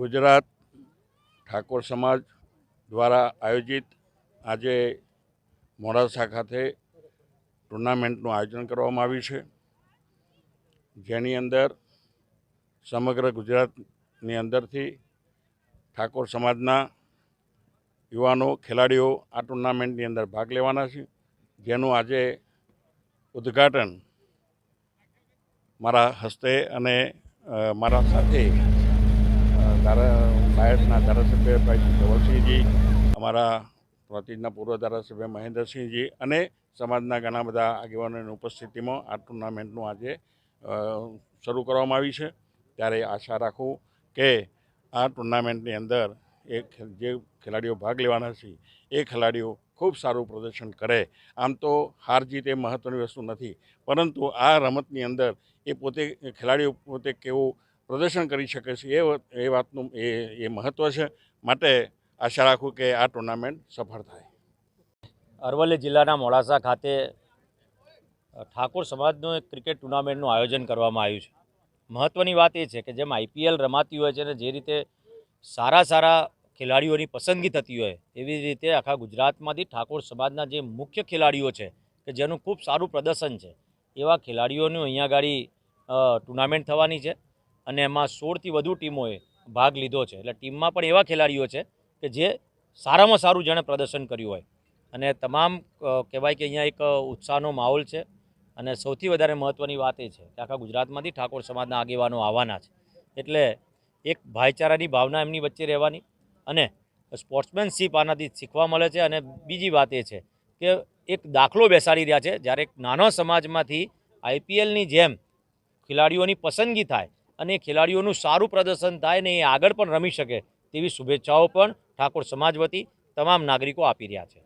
ગુજરાત ઠાકોર સમાજ દ્વારા આયોજિત આજે મોડાસા ખાતે ટુર્નામેન્ટનું આયોજન કરવામાં આવ્યું છે. જેની અંદર સમગ્ર ગુજરાતની અંદરથી ઠાકોર સમાજના યુવાનો, ખેલાડીઓ આ ટુર્નામેન્ટની અંદર ભાગ લેવાના છે. જેનું આજે ઉદ્ઘાટન મારા હસ્તે અને મારા સાથે ધારા બાયડના ધારાસભ્ય ભાઈ ધવલસિંહજી, અમારા પ્રાંતિજના પૂર્વ ધારાસભ્ય મહેન્દ્રસિંહજી અને સમાજના ઘણા બધા આગેવાનોની ઉપસ્થિતિમાં આ ટુર્નામેન્ટનું આજે શરૂ કરવામાં આવી છે. ત્યારે આશા રાખું કે આ ટુર્નામેન્ટની અંદર એ જે ખેલાડીઓ ભાગ લેવાના છે, એ ખેલાડીઓ ખૂબ સારું પ્રદર્શન કરે. આમ તો હાર જીત એ મહત્ત્વની વસ્તુ નથી. પરંતુ આ રમતની અંદર એ પોતે, ખેલાડીઓ પોતે કેવું પ્રદર્શન કરી શકે છે, એ એ વાતનું, એ એ મહત્ત્વ છે. માટે આશા રાખું કે આ ટુર્નામેન્ટ સફળ થાય. અરવલ્લી જિલ્લાના મોડાસા ખાતે ઠાકોર સમાજનું એક ક્રિકેટ ટુર્નામેન્ટનું આયોજન કરવામાં આવ્યું છે. મહત્ત્વની વાત એ છે કે જેમ આઈપીએલ રમાતી હોય છે અને જે રીતે સારા સારા ખેલાડીઓની પસંદગી થતી હોય, એવી રીતે આખા ગુજરાતમાંથી ઠાકોર સમાજના જે મુખ્ય ખેલાડીઓ છે કે જેનું ખૂબ સારું પ્રદર્શન છે, એવા ખેલાડીઓનું અહીંયા આગળ ટુર્નામેન્ટ થવાની છે. અને એમાં સોળથી વધુ ટીમોએ ભાગ લીધો છે. એટલે ટીમમાં પણ એવા ખેલાડીઓ છે કે જે સારામાં સારું જેણે પ્રદર્શન કર્યું હોય. અને તમામ કહેવાય કે અહીંયા એક ઉત્સાહનો માહોલ છે. અને સૌથી વધારે મહત્ત્વની વાત એ છે કે આખા ગુજરાતમાંથી ઠાકોર સમાજના આગેવાનો આવવાના છે. એટલે એક ભાઈચારાની ભાવના એમની વચ્ચે રહેવાની અને સ્પોર્ટ્સમેનશીપ આનાથી શીખવા મળે છે. અને બીજી વાત એ છે કે એક દાખલો બેસાડી રહ્યા છે. જ્યારે એક નાનો સમાજમાંથી આઈપીએલની જેમ ખેલાડીઓની પસંદગી થાય અને ખેલાડીઓનું સારું પ્રદર્શન થાય ને એ આગળ પણ રમી શકે તેવી શુભેચ્છાઓ પણ ઠાકોર સમાજ વતી તમામ નાગરિકો આપી રહ્યા છે.